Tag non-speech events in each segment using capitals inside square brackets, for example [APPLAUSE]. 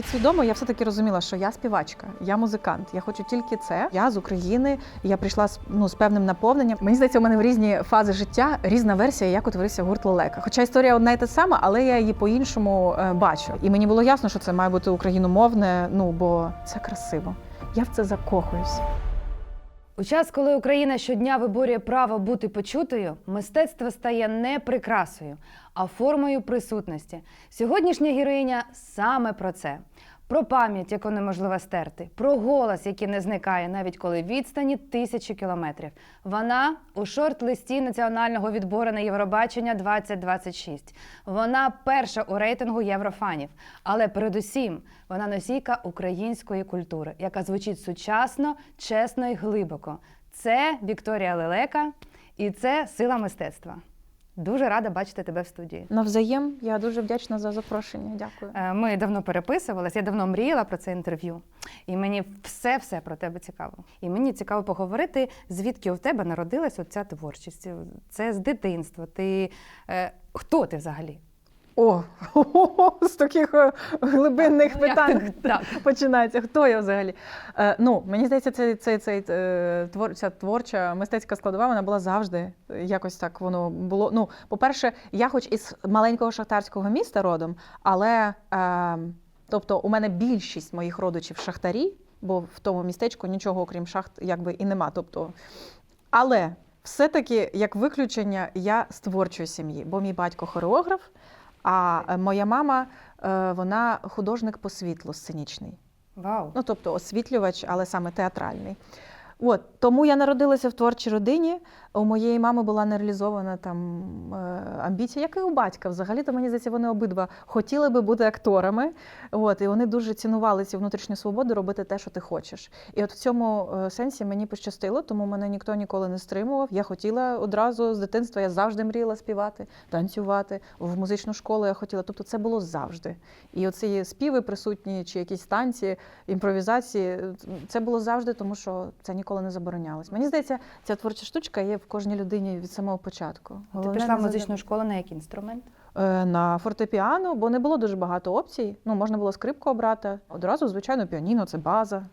Підсвідомо я все-таки розуміла, що я співачка, я музикант. Я хочу тільки це. Я з України. Я прийшла з ну з певним наповненням. Мені здається, у мене в різні фази життя різна версія, як утворився гурт Лелека. Хоча історія одна й та сама, але я її по-іншому е, бачу. І мені було ясно, що це має бути україномовне. Ну бо це красиво. Я в це закохуюсь. У час, коли Україна щодня виборює право бути почутою, мистецтво стає не прикрасою, а формою присутності. Сьогоднішня героїня саме про це. Про пам'ять, яку неможливо стерти, про голос, який не зникає, навіть коли відстані тисячі кілометрів. Вона у шорт-листі національного відбору на Євробачення 2026. Вона перша у рейтингу єврофанів. Але передусім вона носійка української культури, яка звучить сучасно, чесно і глибоко. Це Вікторія Лелека, і це сила мистецтва. Дуже рада бачити тебе в студії. Навзаєм, я дуже вдячна за запрошення. Дякую. Е, Ми давно переписувалися, я давно мріяла про це інтерв'ю, і мені все-все про тебе цікаво. І мені цікаво поговорити, звідки у тебе народилась оця творчість. Це з дитинства. Ти е, хто ти взагалі? О, [LAUGHS] з таких е, глибинних Ну, питань [LAUGHS] починається. Хто я взагалі? Е, ну, мені здається, цей, цей, цей, е, ця творча мистецька складова вона була завжди. Якось так воно було. Ну, по-перше, я хоч із маленького шахтарського міста родом, але тобто у мене більшість моїх родичів шахтарі, бо в тому містечку нічого окрім шахт якби і нема. Тобто, але все-таки, як виключення, я з творчої сім'ї, бо мій батько хореограф, а е, моя мама е, вона художник по світлу сценічний. Вау. Ну, тобто освітлювач, але саме театральний. От тому я народилася в творчій родині. У моєї мами була нереалізована там е, амбіція, як і у батька. Взагалі, то мені здається, вони обидва хотіли би бути акторами. От і вони дуже цінували цю внутрішню свободу робити те, що ти хочеш. І от в цьому е, сенсі мені пощастило, тому мене ніхто ніколи не стримував. Я хотіла одразу з дитинства. Я завжди мріяла співати, танцювати. В музичну школу я хотіла. Тобто це було завжди. І оці співи присутні, чи якісь танці, імпровізації, це було завжди, тому що це ніколи не заборонялось. Мені здається, ця творча штучка є в кожній людині від самого початку. Ти Головне пішла в музичну школу на який інструмент? Е, на фортепіано, бо не було дуже багато опцій. Ну, можна було скрипку обрати. Одразу, звичайно, піаніно це база.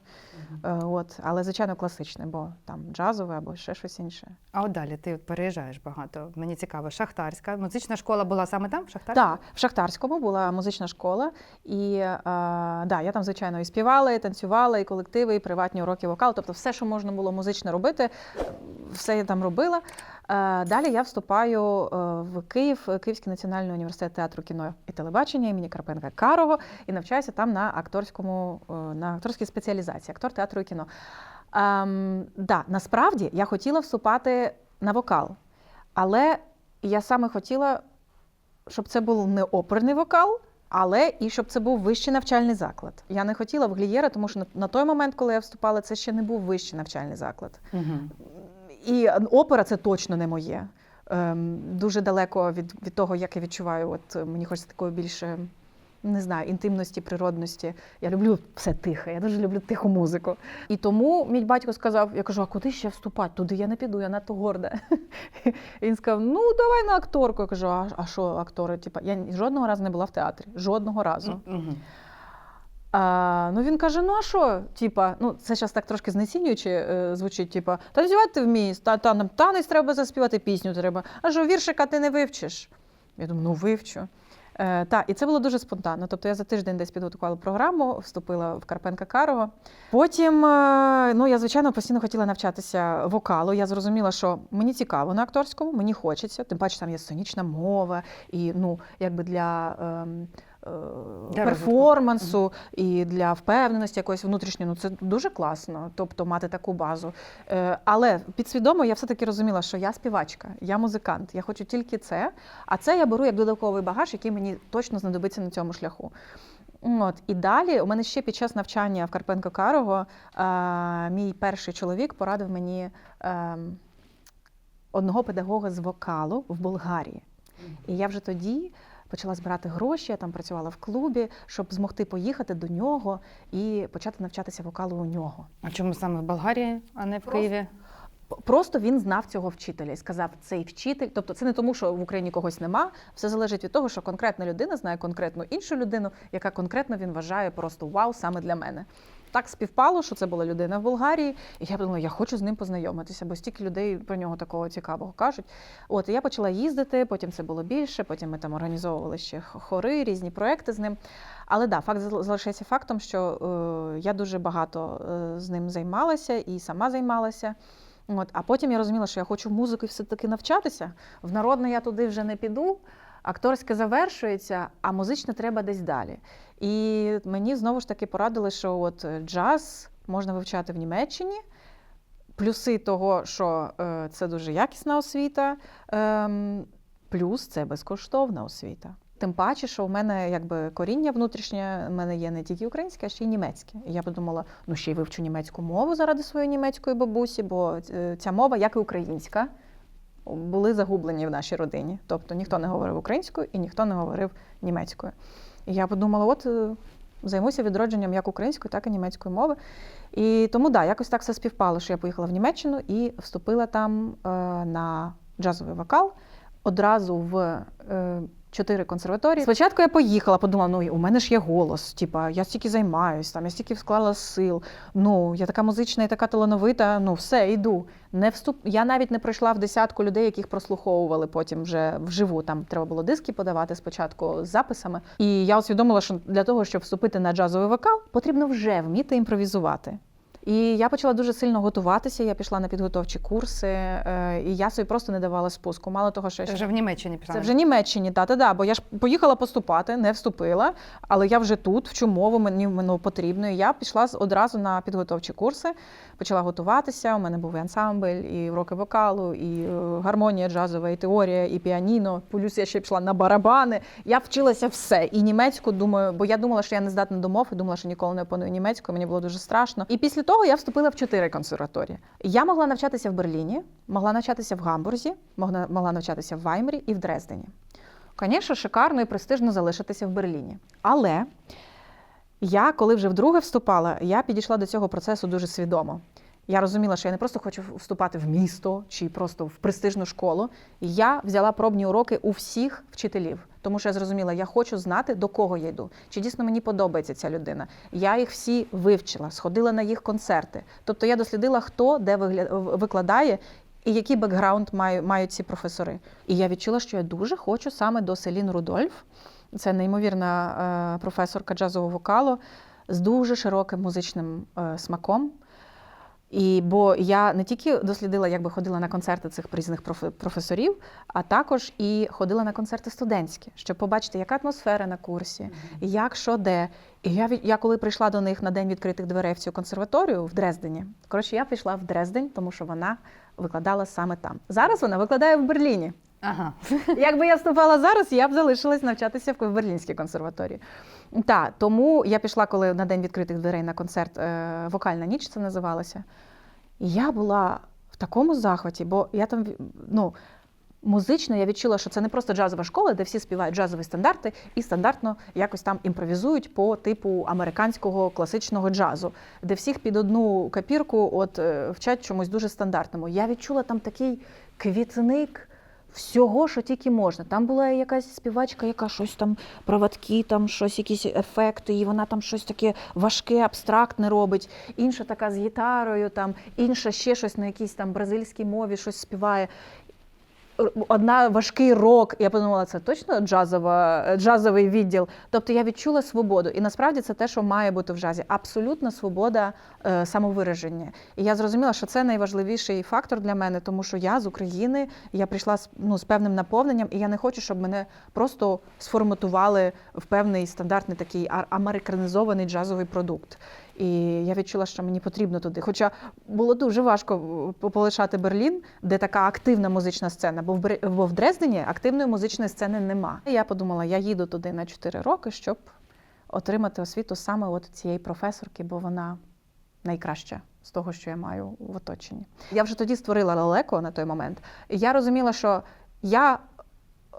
Е, От, але звичайно класичне, бо там джазове або ще щось інше. А от далі ти переїжджаєш багато. Мені цікаво, шахтарська. Музична школа була саме там? в Шахтарська? Так, в Шахтарському була музична школа, і е, да, я там, звичайно, і співала, і танцювала, і колективи, і приватні уроки вокалу. Тобто, все, що можна було музично робити, все я там робила. Е, Далі я вступаю е, в Київ, Київський національний університет театру кіно і телебачення імені Карпенка Карого і навчаюся там на акторському е, на акторській спеціалізації, актор театру і кіно. Ем, да, насправді я хотіла вступати на вокал, але я саме хотіла щоб це був не оперний вокал, але і щоб це був вищий навчальний заклад. Я не хотіла в Глієра, тому що на, той момент, коли я вступала, це ще не був вищий навчальний заклад. Угу. І опера це точно не моє. Ем, дуже далеко від, від того, як я відчуваю. От е, мені хочеться такої більше. Не знаю, інтимності, природності. Я люблю все тихе, я дуже люблю тиху музику. І тому мій батько сказав: я кажу, а куди ще вступати? Туди я не піду, я надто горда. [LAUGHS] Він сказав: ну давай на акторку. Я кажу, а що актори? Типа, я жодного разу не була в театрі. Жодного разу. А, ну він каже: ну а що? Типа, ну це зараз так трошки знецінюючи е, звучить, типа, танцювати ти вмієш, та, та нам танець треба заспівати, пісню треба. А що віршика ти не вивчиш? Я думаю, ну вивчу. Е, та, і це було дуже спонтанно. Тобто я за тиждень десь підготувала програму, вступила в Карпенка Карого. Потім, е, ну я звичайно постійно хотіла навчатися вокалу. Я зрозуміла, що мені цікаво на акторському, мені хочеться. Тим паче там є сценічна мова, і ну, якби для. е, Для перформансу і для впевненості якоїсь внутрішньої, ну це дуже класно, тобто мати таку базу. Е, Але підсвідомо я все-таки розуміла, що я співачка, я музикант, я хочу тільки це. А це я беру як додатковий багаж, який мені точно знадобиться на цьому шляху. От і далі у мене ще під час навчання в Карпенко Карого е, мій перший чоловік порадив мені е, одного педагога з вокалу в Болгарії. І я вже тоді почала збирати гроші, я там працювала в клубі, щоб змогти поїхати до нього і почати навчатися вокалу у нього. А чому саме в Болгарії, а не в Просто- Києві? Просто він знав цього вчителя і сказав, цей вчитель. Тобто, це не тому, що в Україні когось нема. Все залежить від того, що конкретна людина знає конкретну іншу людину, яка конкретно він вважає просто вау саме для мене. Так співпало, що це була людина в Болгарії, і я подумала, я хочу з ним познайомитися, бо стільки людей про нього такого цікавого кажуть. От і я почала їздити, потім це було більше, потім ми там організовували ще хори, різні проекти з ним. Але да, факт зал- залишається фактом, що е, я дуже багато е, з ним займалася і сама займалася. От, а потім я розуміла, що я хочу музику все-таки навчатися. В народне я туди вже не піду. Акторське завершується, а музичне треба десь далі. І мені знову ж таки порадили, що от е, джаз можна вивчати в Німеччині. Плюси того, що е, це дуже якісна освіта, ем, плюс це безкоштовна освіта. Тим паче, що у мене якби коріння внутрішнє, в мене є не тільки українське, а ще й німецьке. І я подумала, ну ще й вивчу німецьку мову заради своєї німецької бабусі, бо е, ця мова, як і українська, були загублені в нашій родині. Тобто ніхто не говорив українською і ніхто не говорив німецькою. І я подумала, от е, займуся відродженням як української, так і німецької мови. І тому да, якось так все співпало, що я поїхала в Німеччину і вступила там е, на джазовий вокал одразу в е, чотири консерваторії. Спочатку я поїхала, подумала, ну у мене ж є голос, типа я стільки займаюсь, там я стільки вклала сил. Ну я така музична і така талановита. Ну все, йду. Не вступ. Я навіть не пройшла в десятку людей, яких прослуховували потім вже вживу. Там треба було диски подавати спочатку з записами. І я усвідомила, що для того, щоб вступити на джазовий вокал, потрібно вже вміти імпровізувати. І я почала дуже сильно готуватися. Я пішла на підготовчі курси, е, і я собі просто не давала спуску. Мало того, що я Це вже в Німеччині пішла. це вже Німеччині, та та да, бо я ж поїхала поступати, не вступила, але я вже тут, вчу мову, мені воно потрібно. І я пішла одразу на підготовчі курси, почала готуватися. У мене був і ансамбль, і уроки вокалу, і е, гармонія джазова, і теорія, і піаніно. Плюс я ще пішла на барабани. Я вчилася все. І німецьку думаю, бо я думала, що я не здатна до мов, і думала, що ніколи не опаную німецьку. Мені було дуже страшно. І після того я вступила в чотири консерваторії. Я могла навчатися в Берліні, могла навчатися в Гамбурзі, могла, могла навчатися в Ваймері і в Дрездені. Звісно, шикарно і престижно залишитися в Берліні. Але я, коли вже вдруге вступала, я підійшла до цього процесу дуже свідомо. Я розуміла, що я не просто хочу вступати в місто чи просто в престижну школу. Я взяла пробні уроки у всіх вчителів, тому що я зрозуміла, я хочу знати, до кого я йду. Чи дійсно мені подобається ця людина. Я їх всі вивчила, сходила на їх концерти. Тобто я дослідила, хто де викладає і який бекграунд мають ці професори. І я відчула, що я дуже хочу саме до Селін Рудольф. Це неймовірна е, професорка джазового вокалу з дуже широким музичним е, смаком. І бо я не тільки дослідила, якби ходила на концерти цих різних профе- професорів, а також і ходила на концерти студентські, щоб побачити, яка атмосфера на курсі, як що де. І я я коли прийшла до них на день відкритих дверей в цю консерваторію в Дрездені. Коротше, я пішла в Дрездень, тому що вона викладала саме там. Зараз вона викладає в Берліні. Ага. [LAUGHS] Якби я вступала зараз, я б залишилась навчатися в Берлінській консерваторії. Так, тому я пішла, коли на день відкритих дверей на концерт е, Вокальна ніч це називалося. І я була в такому захваті, бо я там ну, музично я відчула, що це не просто джазова школа, де всі співають джазові стандарти і стандартно якось там імпровізують по типу американського класичного джазу, де всіх під одну копірку от, е, вчать чомусь дуже стандартному. Я відчула там такий квітник. Всього, що тільки можна. Там була якась співачка, яка щось там проводки, там щось, якісь ефекти, і вона там щось таке важке, абстрактне робить. Інша така з гітарою, там, інша ще щось на якійсь там бразильській мові щось співає. Одна важкий рок. Я подумала, це точно джазова, джазовий відділ. Тобто я відчула свободу. І насправді це те, що має бути в джазі. Абсолютна свобода е, самовираження. І я зрозуміла, що це найважливіший фактор для мене, тому що я з України, я прийшла з, ну, з певним наповненням, і я не хочу, щоб мене просто сформатували в певний стандартний такий американізований джазовий продукт. І я відчула, що мені потрібно туди. Хоча було дуже важко е, полишати Берлін, де така активна музична сцена, бо в, бо в Дрездені активної музичної сцени нема. Я подумала, я їду туди на 4 роки, щоб отримати освіту саме от цієї професорки, бо вона найкраща з того, що я маю в оточенні. Я вже тоді створила лелеко на той момент. І я розуміла, що я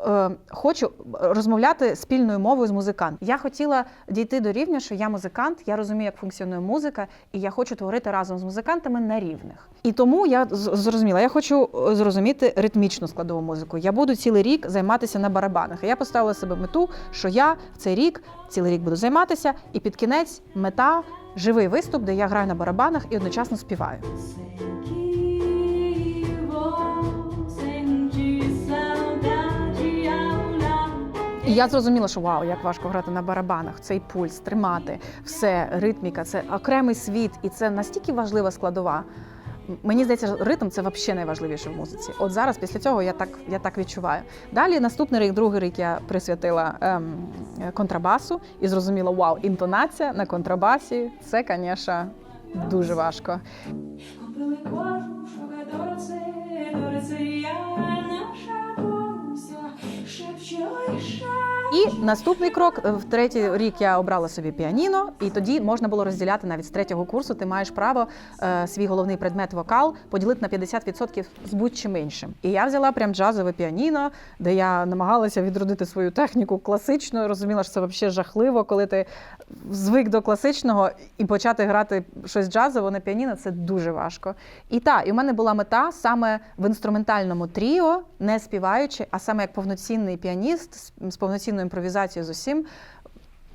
е, хочу розмовляти спільною мовою з музикантом. Я хотіла дійти до рівня, що я музикант, я розумію, як функціонує музика, і я хочу творити разом з музикантами на рівних. І тому я зрозуміла, я хочу е, зрозуміти ритмічну складову музику. Я буду цілий рік займатися на барабанах. Я поставила себе мету, що я в цей рік цілий рік буду займатися, і під кінець мета живий виступ, де я граю на барабанах і одночасно співаю. І я зрозуміла, що вау, як важко грати на барабанах, цей пульс, тримати, все, ритміка, це окремий світ, і це настільки важлива складова. Мені здається, ритм це взагалі найважливіше в музиці. От зараз, після цього, я так, я так відчуваю. Далі наступний рік, другий рік я присвятила ем, контрабасу і зрозуміла, вау, інтонація на контрабасі це, звісно, дуже важко. Наша лише. І наступний крок е, в третій рік я обрала собі піаніно, і тоді можна було розділяти навіть з третього курсу. Ти маєш право е, свій головний предмет вокал поділити на 50% з будь-чим іншим. І я взяла прям джазове піаніно, де я намагалася відродити свою техніку класичну. Розуміла, що це взагалі жахливо, коли ти звик до класичного і почати грати щось джазове на піаніно це дуже важко. І так, і в мене була мета саме в інструментальному тріо, не співаючи, а саме як повноцінний піаніст з- з повноцінною імпровізацією з усім.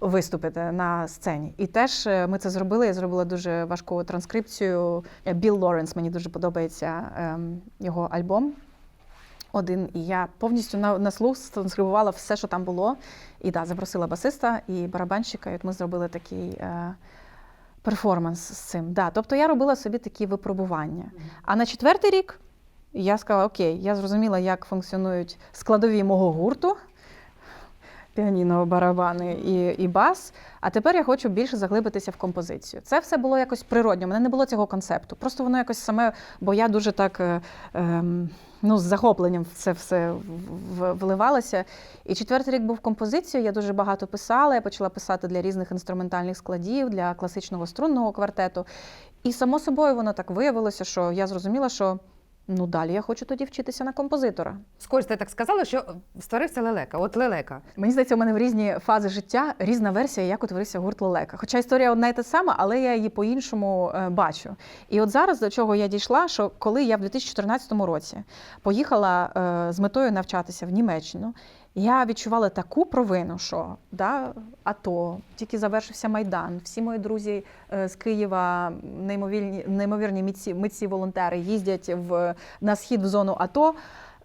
Виступити на сцені, і теж е, ми це зробили. Я зробила дуже важку транскрипцію. Е, Білл Лоренс мені дуже подобається ем, його альбом. Один, і я повністю на, на слух транскрибувала все, що там було. І да, запросила басиста і барабанщика, і от ми зробили такий е, перформанс з цим. Да, тобто я робила собі такі випробування. А на четвертий рік я сказала: Окей, я зрозуміла, як функціонують складові мого гурту. Піаніно, барабани і, і бас. А тепер я хочу більше заглибитися в композицію. Це все було якось природньо. У мене не було цього концепту. Просто воно якось саме, бо я дуже так е, ем, ну, з захопленням це все вливалася. І четвертий рік був композицією. Я дуже багато писала. Я почала писати для різних інструментальних складів, для класичного струнного квартету. І само собою воно так виявилося, що я зрозуміла, що ну далі я хочу тоді вчитися на композитора. Скось ти так сказала, що створився лелека. От лелека. Мені здається, у мене в різні фази життя різна версія, як утворився гурт Лелека. Хоча історія одна і та сама, але я її по-іншому е, бачу. І от зараз до чого я дійшла, що коли я в 2014 році поїхала е, з метою навчатися в Німеччину, я відчувала таку провину, що да, АТО, тільки завершився Майдан, всі мої друзі е, з Києва, неймовірні, неймовірні митці, митці волонтери, їздять в, на схід в зону АТО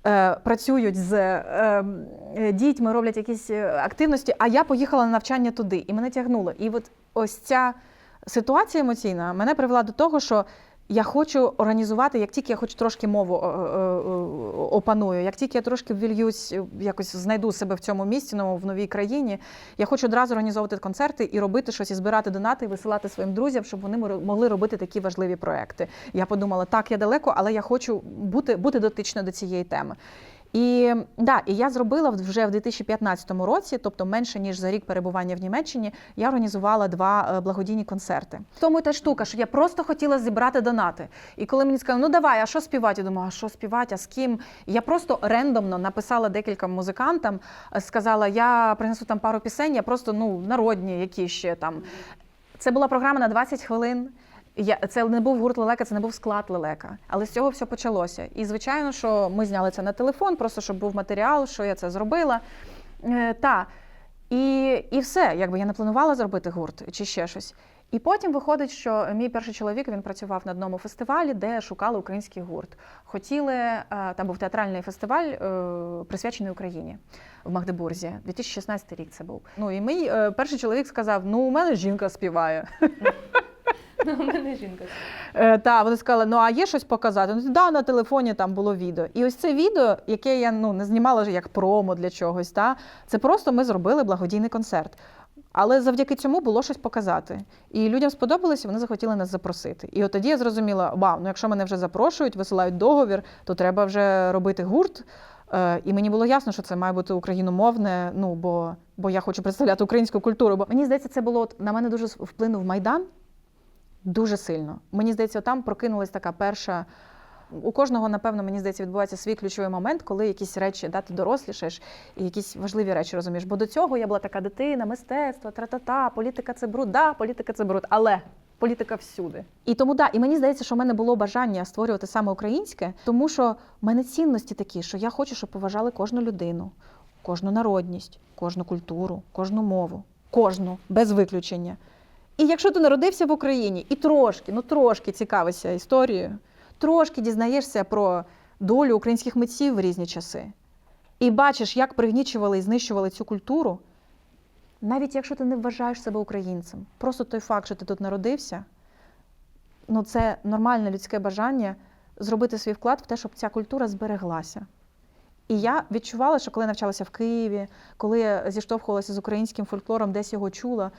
е, працюють з е, дітьми, роблять якісь активності, а я поїхала на навчання туди, і мене тягнуло. І от ось ця ситуація емоційна мене привела до того, що я хочу організувати, як тільки я хоч трошки мову е, е, е, опаную, як тільки я трошки ввільюсь, е, якось знайду себе в цьому місці, ну, в новій країні, я хочу одразу організовувати концерти і робити щось, і збирати донати, і висилати своїм друзям, щоб вони могли робити такі важливі проекти. Я подумала, так, я далеко, але я хочу бути, бути дотична до цієї теми. І да, і я зробила вже в 2015 році, тобто менше ніж за рік перебування в Німеччині, я організувала два е, благодійні концерти. В тому та штука, що я просто хотіла зібрати донати. І коли мені сказали, ну давай, а що співати? Я думаю, а що співати, а з ким? Я просто рендомно написала декілька музикантам, е, сказала, я принесу там пару пісень, я просто ну народні, які ще там. Це була програма на 20 хвилин. Я, це не був гурт лелека, це не був склад лелека. Але з цього все почалося. І звичайно, що ми зняли це на телефон, просто щоб був матеріал, що я це зробила. Е, та. І, і все, якби я не планувала зробити гурт чи ще щось. І потім виходить, що мій перший чоловік він працював на одному фестивалі, де шукали український гурт. Хотіли, е, там був театральний фестиваль, е, присвячений Україні в Магдебурзі. 2016 рік це був. Ну і мій е, перший чоловік сказав: Ну, у мене жінка співає. [LAUGHS] [LAUGHS] У мене жінка. Е, та вони сказали, ну а є щось показати? Ну да, на телефоні там було відео. І ось це відео, яке я ну не знімала як промо для чогось. Та це просто ми зробили благодійний концерт. Але завдяки цьому було щось показати. І людям сподобалося, вони захотіли нас запросити. І от тоді я зрозуміла, вау, ну якщо мене вже запрошують, висилають договір, то треба вже робити гурт. Е, І мені було ясно, що це має бути україномовне, ну бо, бо я хочу представляти українську культуру. Бо мені здається, це було от, на мене дуже вплинув Майдан дуже сильно. Мені здається, там прокинулась така перша у кожного, напевно, мені здається, відбувається свій ключовий момент, коли якісь речі да, ти дорослішаєш і якісь важливі речі розумієш. Бо до цього я була така дитина, мистецтво, тра-та-та, політика це бруд, да, політика це бруд, але. Політика всюди. І тому да, і мені здається, що в мене було бажання створювати саме українське, тому що в мене цінності такі, що я хочу, щоб поважали кожну людину, кожну народність, кожну культуру, кожну мову, кожну без виключення. І якщо ти народився в Україні і трошки, ну трошки цікавишся історією, трошки дізнаєшся про долю українських митців в різні часи, і бачиш, як пригнічували і знищували цю культуру, навіть якщо ти не вважаєш себе українцем, просто той факт, що ти тут народився, ну це нормальне людське бажання зробити свій вклад в те, щоб ця культура збереглася. І я відчувала, що коли навчалася в Києві, коли зіштовхувалася з українським фольклором, десь його чула.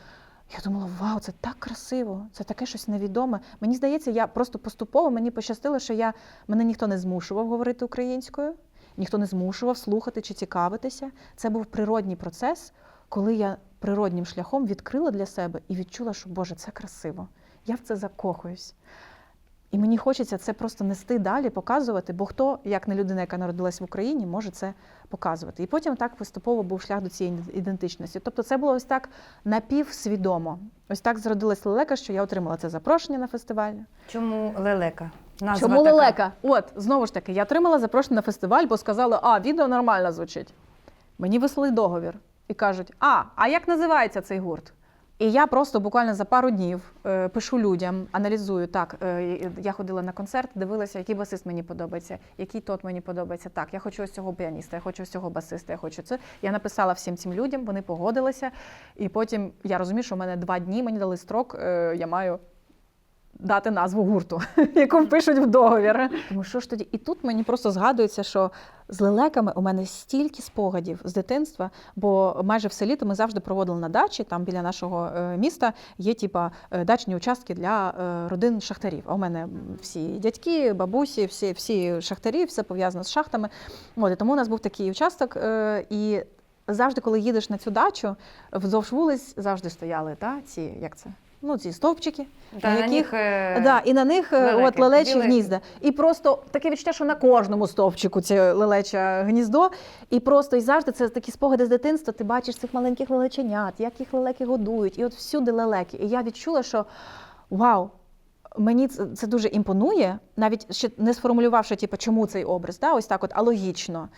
Я думала, вау, це так красиво, це таке щось невідоме. Мені здається, я просто поступово мені пощастило, що я мене ніхто не змушував говорити українською, ніхто не змушував слухати чи цікавитися. Це був природній процес, коли я природнім шляхом відкрила для себе і відчула, що Боже, це красиво. Я в це закохуюсь. І мені хочеться це просто нести далі, показувати, бо хто, як не людина, яка народилась в Україні, може це показувати. І потім так поступово був шлях до цієї ідентичності. Тобто це було ось так напівсвідомо. Ось так зродилась лелека, що я отримала це запрошення на фестиваль. Чому лелека? Назва Чому така. лелека? От знову ж таки, я отримала запрошення на фестиваль, бо сказали, а відео нормально звучить. Мені вислали договір і кажуть: А, а як називається цей гурт? І я просто буквально за пару днів е, пишу людям, аналізую так. Е, я ходила на концерт, дивилася, який басист мені подобається, який тот мені подобається. Так, я хочу ось цього піаніста, я хочу ось цього басиста, я хочу це. Я написала всім цим людям, вони погодилися. І потім я розумію, що в мене два дні мені дали строк. Е, я маю дати назву гурту, [LAUGHS] яку впишуть в договір. Тому що ж тоді? І тут мені просто згадується, що з лелеками у мене стільки спогадів з дитинства, бо майже все літо ми завжди проводили на дачі. Там біля нашого е, міста є типа е, дачні участки для е, родин шахтарів. А у мене всі дядьки, бабусі, всі, всі шахтарі, все пов'язано з шахтами. От, і тому у нас був такий участок. І завжди, коли їдеш на цю дачу, вздовж вулиць завжди стояли та, ці, як це? Ну, ці стовпчики, да, на на яких них, е, Да, і на них лелеки, от лелечі білі. гнізда. І просто таке відчуття, що на кожному стовпчику це лелече гніздо. І просто і завжди це такі спогади з дитинства. Ти бачиш цих маленьких лелеченят, як їх лелеки годують, і от всюди лелеки. І я відчула, що вау. Мені це, це дуже імпонує, навіть ще не сформулювавши, типу, чому цей образ, да, ось так, от, а логічно.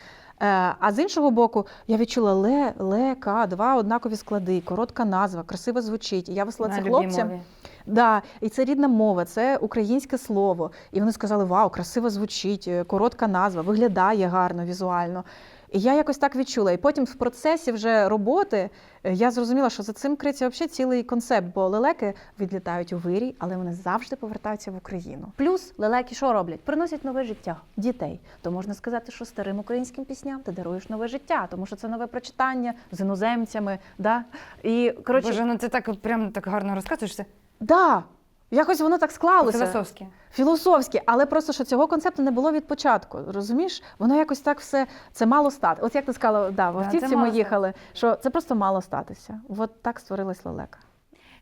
Е, а з іншого боку, я відчула ле, ле, ка, два однакові склади, коротка назва, красиво звучить. І я вислала на це хлопцям. мові. Да, і це рідна мова, це українське слово. І вони сказали: Вау, красиво звучить, е, коротка назва, виглядає гарно візуально. І я якось так відчула. І потім в процесі вже роботи е, я зрозуміла, що за цим криється взагалі цілий концепт, бо лелеки відлітають у вирій, але вони завжди повертаються в Україну. Плюс лелеки що роблять? Приносять нове життя дітей. То можна сказати, що старим українським пісням ти даруєш нове життя, тому що це нове прочитання з іноземцями. Да? І коротше, Боже, ну ти так прям так гарно розказуєш це. Да, якось воно так склалося. Філософське. Філософське, але просто що цього концепту не було від початку. Розумієш? Воно якось так все це мало стати. От як ти сказала, да, в автівці ми їхали, що це просто мало статися. От так створилась лелека.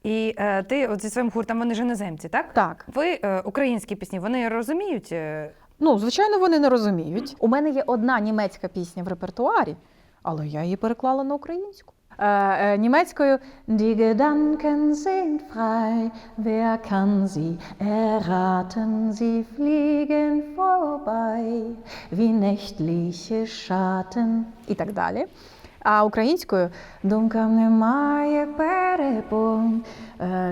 І е, ти от зі своїм гуртом, вони ж іноземці, так? Так. Ви е, українські пісні, вони розуміють? е, Ну, звичайно, вони не розуміють. У мене є одна німецька пісня в репертуарі, але я її переклала на українську. Е, е, німецькою. Die Gedanken sind frei, wer kann sie erraten? Sie fliegen vorbei, wie nächtliche Schatten. І так далі. А українською? Думкам немає перепон,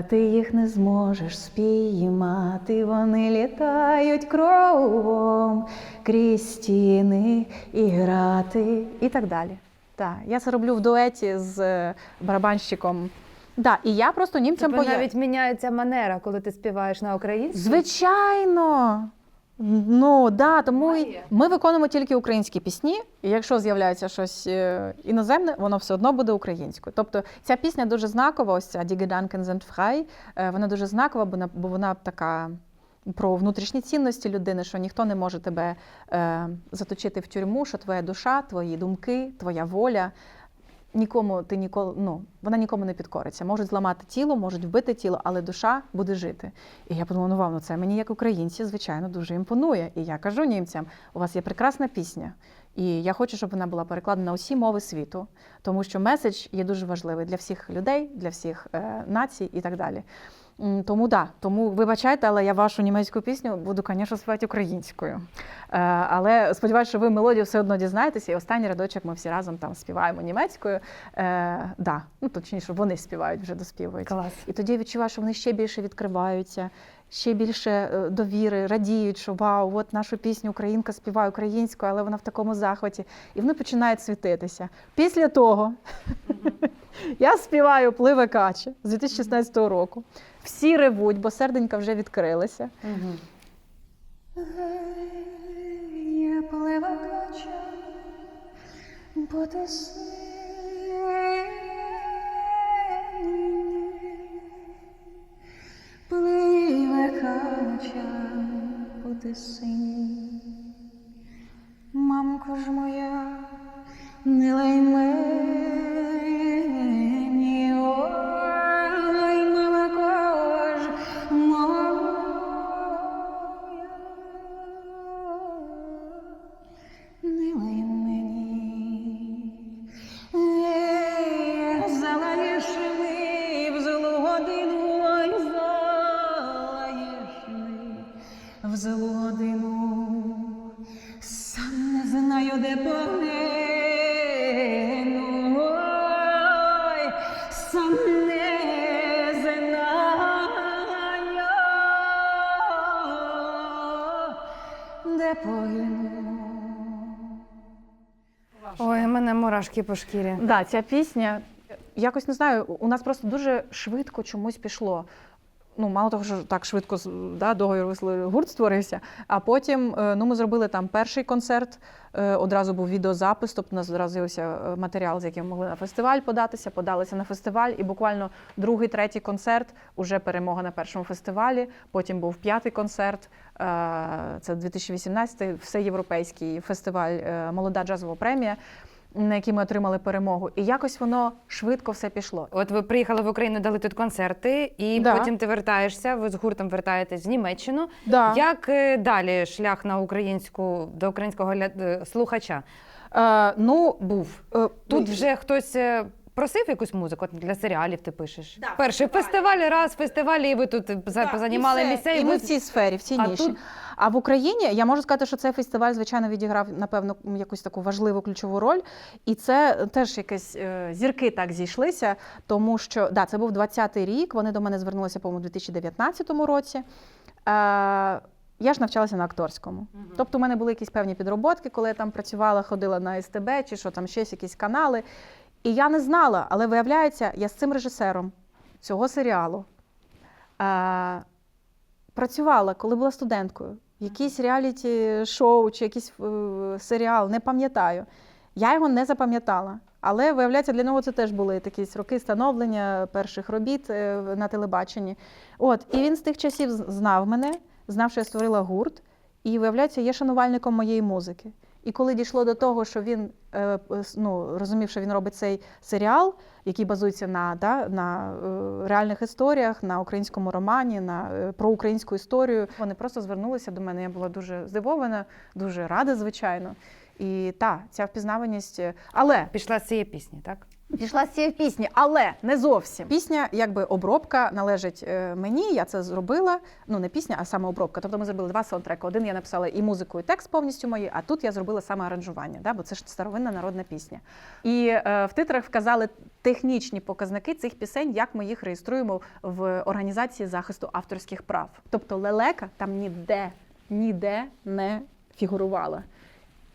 ти їх не зможеш спіймати, вони літають кругом, крізь стіни і грати, і так далі. Так, я це роблю в дуеті з е, барабанщиком. Да, і я просто німцям Тобто поя... навіть міняється манера, коли ти співаєш на українській? Звичайно. Ну да, тому і ми виконуємо тільки українські пісні. І якщо з'являється щось е, іноземне, воно все одно буде українською. Тобто ця пісня дуже знакова. Ось ця Die Gedanken sind frei, е, Вона дуже знакова, бо вона така про внутрішні цінності людини, що ніхто не може тебе е, заточити в тюрму, що твоя душа, твої думки, твоя воля. нікому ти ніколи ну вона нікому не підкориться. Можуть зламати тіло, можуть вбити тіло, але душа буде жити. І я подумала, ну вам ну це мені як українці, звичайно, дуже імпонує. І я кажу німцям: у вас є прекрасна пісня. І я хочу, щоб вона була перекладена на усі мови світу, тому що меседж є дуже важливий для всіх людей, для всіх е, націй і так далі. Тому да, тому вибачайте, але я вашу німецьку пісню буду, звісно, співати українською. Е, але сподіваюся, що ви мелодію все одно дізнаєтеся, і останній рядочок ми всі разом там співаємо німецькою. Е, да, ну точніше, вони співають, вже доспівують. Клас. І тоді я відчуваю, що вони ще більше відкриваються, ще більше е, довіри, радіють, що вау, от нашу пісню українка співає українською, але вона в такому захваті. І вони починають світитися. Після того [LAUGHS] я співаю пливе каче з 2016 року. Всі ревуть, бо серденька вже відкрилися. Угу. Я плива кача по тисині. Пливе кача по тисині. Мамко ж моя, ой, у мене мурашки по шкірі. Да, ця пісня, якось не знаю, у нас просто дуже швидко чомусь пішло. Ну, мало того, що так швидко да, договір висловили, гурт створився. А потім е, ну, ми зробили там перший концерт, е, одразу був відеозапис, тобто у нас одразу з'явився е, матеріал, з яким могли на фестиваль податися, подалися на фестиваль. І буквально другий, третій концерт уже перемога на першому фестивалі. Потім був п'ятий концерт. Це 2018-й всеєвропейський фестиваль Молода джазова премія, на якій ми отримали перемогу. І якось воно швидко все пішло. От ви приїхали в Україну, дали тут концерти, і Да. потім ти вертаєшся, ви з гуртом вертаєтесь в Німеччину. Да. Як е, далі шлях на українську до українського е, слухача Е, ну, був? е, Тут ну, вже хтось просив якусь музику От для серіалів. Ти пишеш. Да, Перший фестивалі. фестиваль, раз фестивалі, і ви тут за- Так, позанімали і все. місця. І ви- ми в цій сфері, в цій А ніші. тут- А в Україні я можу сказати, що цей фестиваль, звичайно, відіграв, напевно, якусь таку важливу ключову роль. І це теж якесь е, зірки так зійшлися, тому що да, це був 20-й рік. Вони до мене звернулися, по-моєму, у 2019 році. Е, я ж навчалася на акторському. Тобто, у мене були якісь певні підроботки, коли я там працювала, ходила на СТБ чи що там щось, якісь канали. І я не знала, але виявляється, я з цим режисером цього серіалу е, працювала, коли була студенткою. Якийсь реаліті-шоу чи якийсь е, серіал, не пам'ятаю. Я його не запам'ятала. Але виявляється, для нього це теж були такі роки становлення перших робіт е, на телебаченні. От, і він з тих часів знав мене, знав, що я створила гурт, і виявляється, є шанувальником моєї музики. І коли дійшло до того, що він е, ну, розумів, що він робить цей серіал, який базується на, да, на е, реальних історіях, на українському романі, на е, про українську історію, вони просто звернулися до мене. Я була дуже здивована, дуже рада, звичайно. І та, ця впізнаваність. Але Пішла з цієї пісні, так? Пішла з цієї пісні, але не зовсім. Пісня, якби обробка належить е, мені. Я це зробила. Ну не пісня, а саме обробка. Тобто ми зробили два саундтреки. Один я написала і музику, і текст повністю мої, а тут я зробила саме аранжування, да? бо це ж старовинна народна пісня. І е, в титрах вказали технічні показники цих пісень, як ми їх реєструємо в організації захисту авторських прав. Тобто лелека там ніде, ніде не фігурувала.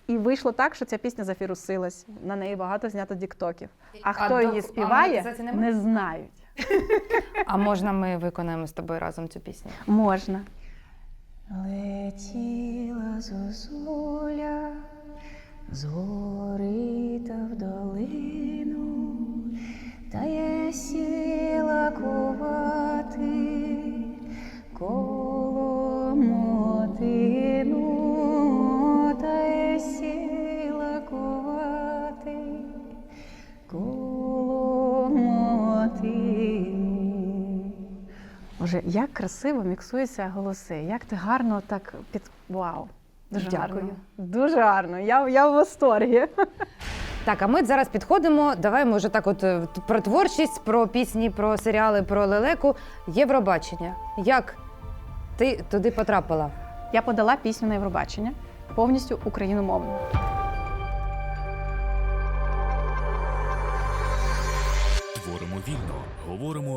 І вийшло так, що ця пісня зафірусилась. На неї багато знято діктоків. А А хто до- її співає, не знають. [LAUGHS] А можна ми виконаємо з тобою разом цю пісню? Можна. Летіла зозуля з гори та в долину, та я сіла кувати Боже, як красиво міксуються голоси, як ти гарно так під вау. Дуже Дякую. гарно. Дуже гарно. Я, я в восторгі. Так, а ми зараз підходимо. Давай, може, так, от е, про творчість, про пісні, про серіали, про лелеку. Євробачення. Як ти туди потрапила? Я подала пісню на Євробачення повністю україномовну.